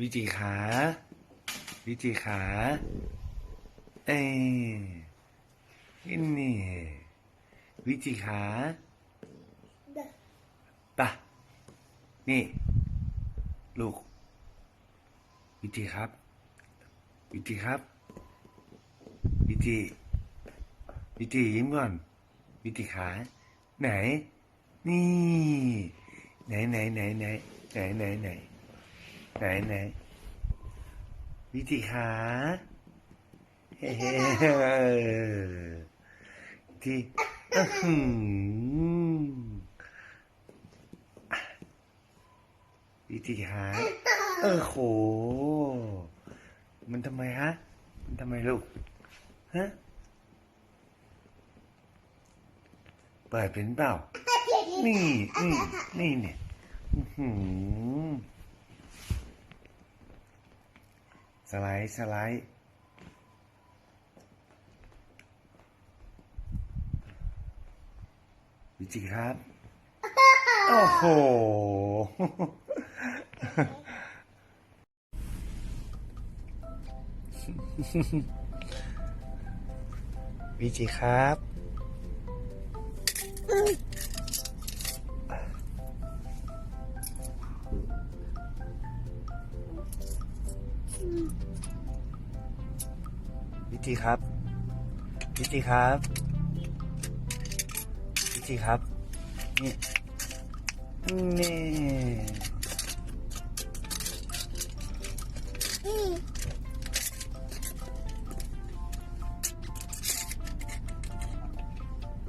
วิจิขา วิจิขา เอ้ยนี่วิจิขาปะนี่ ลูก วิจิครับ วิจิครับ วิจิวิจิยิ้มก่อน วิจิขา ไหน นี่ ไหนไหนไหนไหนไหนไหนไหน ไหนไหนวิจิขาเฮ้ที่อื้อหือวิจิขาเออโห มันทำไมฮะ มันทำไมลูก ฮะ เปิดเป็นเปล่า นี่ นี่ นี่เนี่ย อื้อหือ สไลด์ สไลด์วิจิครับ โอ้โห วิจิครับ วิจิครับวิจิครับวิจิครับ นี่ นี่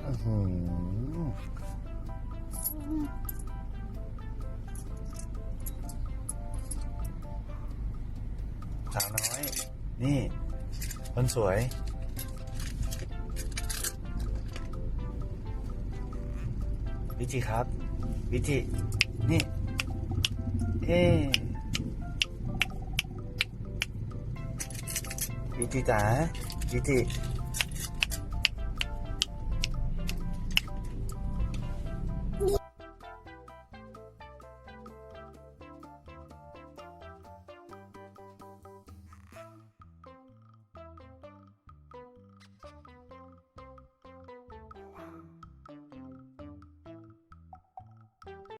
อื้อหือสาวน้อย นี่ คนสวย วิจิครับ วิจิ นี่ เอ๊วิจิจ๋าวิจิ